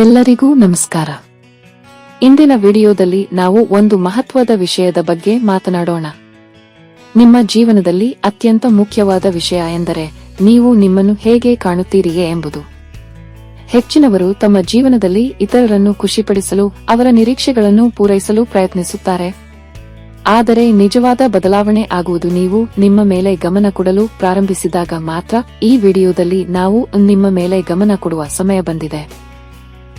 ಎಲ್ಲರಿಗೂ ನಮಸ್ಕಾರ. ಇಂದಿನ ವಿಡಿಯೋದಲ್ಲಿ ನಾವು ಒಂದು ಮಹತ್ವದ ವಿಷಯದ ಬಗ್ಗೆ ಮಾತನಾಡೋಣ. ನಿಮ್ಮ ಜೀವನದಲ್ಲಿ ಅತ್ಯಂತ ಮುಖ್ಯವಾದ ವಿಷಯ ಎಂದರೆ ನೀವು ನಿಮ್ಮನ್ನು ಹೇಗೆ ಕಾಣುತ್ತೀರಿಯೇ ಎಂಬುದು. ಹೆಚ್ಚಿನವರು ತಮ್ಮ ಜೀವನದಲ್ಲಿ ಇತರರನ್ನು ಖುಷಿಪಡಿಸಲು, ಅವರ ನಿರೀಕ್ಷೆಗಳನ್ನು ಪೂರೈಸಲು ಪ್ರಯತ್ನಿಸುತ್ತಾರೆ. ಆದರೆ ನಿಜವಾದ ಬದಲಾವಣೆ ಆಗುವುದು ನೀವು ನಿಮ್ಮ ಮೇಲೆ ಗಮನ ಕೊಡಲು ಪ್ರಾರಂಭಿಸಿದಾಗ ಮಾತ್ರ ಈ ವಿಡಿಯೋದಲ್ಲಿ ನಾವು ನಿಮ್ಮ ಮೇಲೆ ಗಮನ ಕೊಡುವ ಸಮಯ ಬಂದಿದೆ.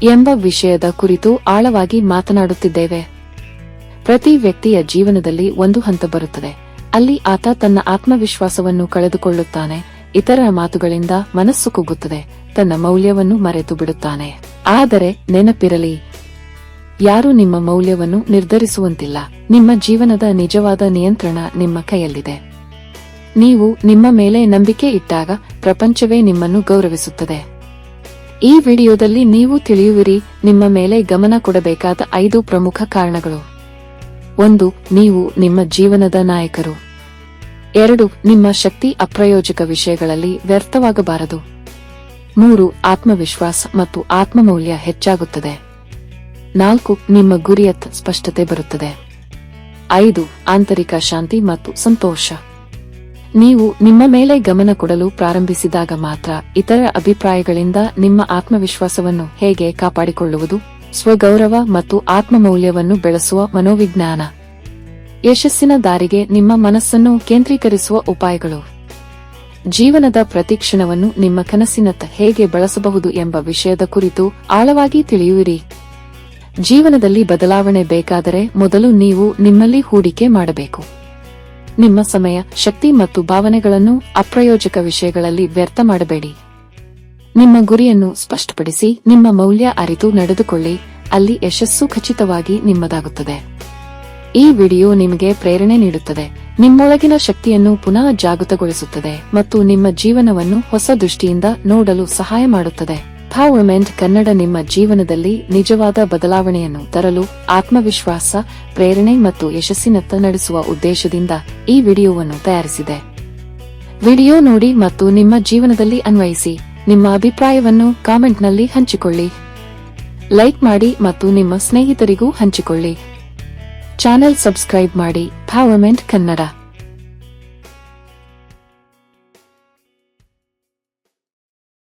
ಎಂಬ ವಿಷಯದ ಕುರಿತು ಆಳವಾಗಿ ಮಾತನಾಡುತ್ತಿದ್ದೇವೆ. ಪ್ರತಿ ವ್ಯಕ್ತಿಯ ಜೀವನದಲ್ಲಿ ಒಂದು ಹಂತ ಬರುತ್ತದೆ. ಅಲ್ಲಿ ಆತ ತನ್ನ ಆತ್ಮವಿಶ್ವಾಸವನ್ನು ಕಳೆದುಕೊಳ್ಳುತ್ತಾನೆ. ಇತರರ ಮಾತುಗಳಿಂದ ಮನಸ್ಸು ಕುಗ್ಗುತ್ತದೆ. ತನ್ನ ಮೌಲ್ಯವನ್ನು ಮರೆತು ಬಿಡುತ್ತಾನೆ. ಆದರೆ ನೆನಪಿರಲಿ, ಯಾರು ನಿಮ್ಮ ಮೌಲ್ಯವನ್ನು ನಿರ್ಧರಿಸುವಂತಿಲ್ಲ. ನಿಮ್ಮ ಜೀವನದ ನಿಜವಾದ ನಿಯಂತ್ರಣ ನಿಮ್ಮ ಕೈಯಲ್ಲಿದೆ. ನೀವು ನಿಮ್ಮ ಮೇಲೆ ನಂಬಿಕೆ ಇಟ್ಟಾಗ ಪ್ರಪಂಚವೇ ನಿಮ್ಮನ್ನು ಗೌರವಿಸುತ್ತದೆ. ಈ ವಿಡಿಯೋದಲ್ಲಿ ನೀವು ತಿಳಿಯುವಿರಿ, ನಿಮ್ಮ ಮೇಲೆ ಗಮನ ಕೊಡಬೇಕಾದ ಐದು ಪ್ರಮುಖ ಕಾರಣಗಳು. ಒಂದು, ನೀವು ನಿಮ್ಮ ಜೀವನದ ನಾಯಕರು. ಎರಡು, ನಿಮ್ಮ ಶಕ್ತಿ ಅಪ್ರಯೋಜಕ ವಿಷಯಗಳಲ್ಲಿ ವ್ಯರ್ಥವಾಗಬಾರದು. ಮೂರು, ಆತ್ಮವಿಶ್ವಾಸ ಮತ್ತು ಆತ್ಮಮೌಲ್ಯ ಹೆಚ್ಚಾಗುತ್ತದೆ. ನಾಲ್ಕು, ನಿಮ್ಮ ಗುರಿಯತ್ತ ಸ್ಪಷ್ಟತೆ ಬರುತ್ತದೆ. ಐದು, ಆಂತರಿಕ ಶಾಂತಿ ಮತ್ತು ಸಂತೋಷ. ನೀವು ನಿಮ್ಮ ಮೇಲೆ ಗಮನ ಕೊಡಲು ಪ್ರಾರಂಭಿಸಿದಾಗ ಮಾತ್ರ ಇತರ ಅಭಿಪ್ರಾಯಗಳಿಂದ ನಿಮ್ಮ ಆತ್ಮವಿಶ್ವಾಸವನ್ನು ಹೇಗೆ ಕಾಪಾಡಿಕೊಳ್ಳುವುದು? ಸ್ವಗೌರವ ಮತ್ತು ಆತ್ಮಮೌಲ್ಯವನ್ನು ಬೆಳೆಸುವ ಮನೋವಿಜ್ಞಾನ. ಯಶಸ್ಸಿನ ದಾರಿಗೆ ನಿಮ್ಮ ಮನಸ್ಸನ್ನು ಕೇಂದ್ರೀಕರಿಸುವ ಉಪಾಯಗಳು. ಜೀವನದ ಪ್ರತಿಕ್ಷಣವನ್ನು ನಿಮ್ಮ ಕನಸಿನತ್ತ ಹೇಗೆ ಬಳಸಬಹುದು ಎಂಬ ವಿಷಯದ ಕುರಿತು ಆಳವಾಗಿ ತಿಳಿಯುವಿರಿ. ಜೀವನದಲ್ಲಿ ಬದಲಾವಣೆ ಬೇಕಾದರೆ ಮೊದಲು ನೀವು ನಿಮ್ಮಲ್ಲಿ ಹೂಡಿಕೆ ಮಾಡಬೇಕು. ನಿಮ್ಮ ಸಮಯ, ಶಕ್ತಿ ಮತ್ತು ಭಾವನೆಗಳನ್ನು ಅಪ್ರಯೋಜಕ ವಿಷಯಗಳಲ್ಲಿ ವ್ಯರ್ಥ ಮಾಡಬೇಡಿ. ನಿಮ್ಮ ಗುರಿಯನ್ನು ಸ್ಪಷ್ಟಪಡಿಸಿ, ನಿಮ್ಮ ಮೌಲ್ಯ ಅರಿತು ನಡೆದುಕೊಳ್ಳಿ, ಅಲ್ಲಿ ಯಶಸ್ಸು ಖಚಿತವಾಗಿ ನಿಮ್ಮದಾಗುತ್ತದೆ. ಈ ವಿಡಿಯೋ ನಿಮಗೆ ಪ್ರೇರಣೆ ನೀಡುತ್ತದೆ. ನಿಮ್ಮೊಳಗಿನ ಶಕ್ತಿಯನ್ನು ಪುನಃ ಜಾಗೃತಗೊಳಿಸುತ್ತದೆ ಮತ್ತು ನಿಮ್ಮ ಜೀವನವನ್ನು ಹೊಸ ದೃಷ್ಟಿಯಿಂದ ನೋಡಲು ಸಹಾಯ ಮಾಡುತ್ತದೆ. ಪವರ್ಮೆಂಟ್ ಕನ್ನಡ ನಿಮ್ಮ ಜೀವನದಲ್ಲಿ ನಿಜವಾದ ಬದಲಾವಣೆಯನ್ನು ತರಲು ಆತ್ಮವಿಶ್ವಾಸ, ಪ್ರೇರಣೆ ಮತ್ತು ಯಶಸ್ಸಿನತ್ತ ನಡೆಸುವ ಉದ್ದೇಶದಿಂದ ಈ ವಿಡಿಯೋವನ್ನು ತಯಾರಿಸಿದೆ. ವಿಡಿಯೋ ನೋಡಿ ಮತ್ತು ನಿಮ್ಮ ಜೀವನದಲ್ಲಿ ಅನ್ವಯಿಸಿ. ನಿಮ್ಮ ಅಭಿಪ್ರಾಯವನ್ನು ಕಾಮೆಂಟ್ನಲ್ಲಿ ಹಂಚಿಕೊಳ್ಳಿ. ಲೈಕ್ ಮಾಡಿ ಮತ್ತು ನಿಮ್ಮ ಸ್ನೇಹಿತರಿಗೂ ಹಂಚಿಕೊಳ್ಳಿ. ಚಾನೆಲ್ ಸಬ್ಸ್ಕ್ರೈಬ್ ಮಾಡಿ. ಪವರ್ಮೆಂಟ್ ಕನ್ನಡ.